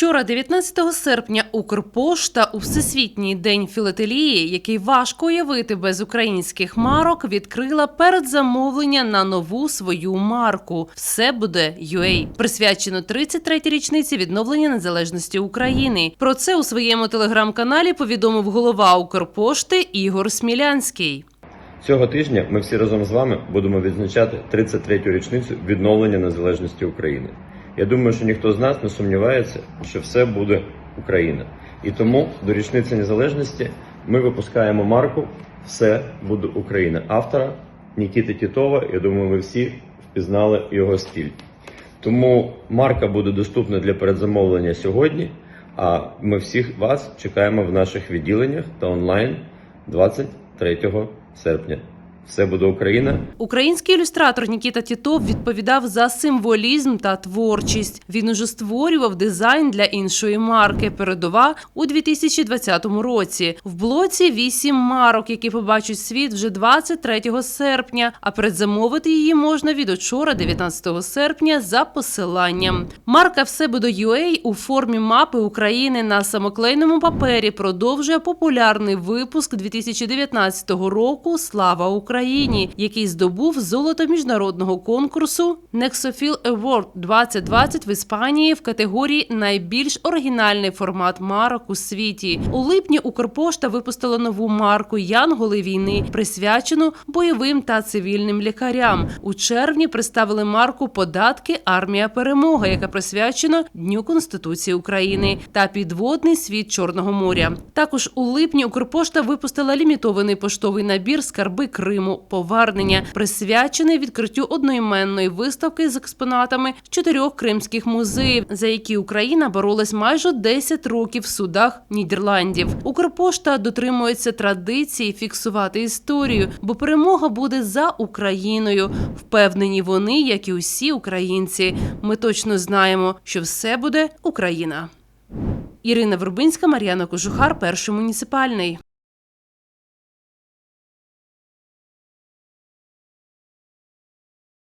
Вчора, 19 серпня, Укрпошта у Всесвітній день філателії, який важко уявити без українських марок, відкрила передзамовлення на нову свою марку. Все буде UA. присвячено 33-й річниці відновлення незалежності України. Про це у своєму телеграм-каналі повідомив голова Укрпошти Ігор Смілянський. Цього тижня ми всі разом з вами будемо відзначати 33-ю річницю відновлення незалежності України. Я думаю, що ніхто з нас не сумнівається, що все буде Україна. І тому до річниці незалежності ми випускаємо марку Все буде Україна автора Нікіти Тітова. Я думаю, ви всі впізнали його стиль. Тому марка буде доступна для передзамовлення сьогодні. А ми всіх вас чекаємо в наших відділеннях та онлайн 23 серпня. Все буде Україна. Український ілюстратор Нікіта Тітов відповідав за символізм та творчість. Він уже створював дизайн для іншої марки Передова у 2020 році. В блоці вісім марок, які побачать світ вже 23 серпня. А передзамовити її можна від учора, 19 серпня, за посиланням. Марка все буде UA у формі мапи України на самоклейному папері продовжує популярний випуск 2019 року Слава Україні, який здобув золото міжнародного конкурсу Nexophil Award 2020 в Іспанії в категорії Найбільш оригінальний формат марок у світі. У липні Укрпошта випустила нову марку Янголи війни, присвячену бойовим та цивільним лікарям. У червні представили марку Податки Армія Перемога, яка присвячена Дню Конституції України та підводний світ Чорного моря. Також у липні Укрпошта випустила лімітований поштовий набір Скарби Криму повернення, присвячений відкриттю одноіменної виставки з експонатами чотирьох кримських музеїв, за які Україна боролась майже 10 років в судах Нідерландів. Укрпошта дотримується традиції фіксувати історію, бо перемога буде за Україною. Впевнені вони, як і усі українці. Ми точно знаємо, що все буде Україна. Ірина Вербинська, Мар'яна Кожухар, перший муніципальний.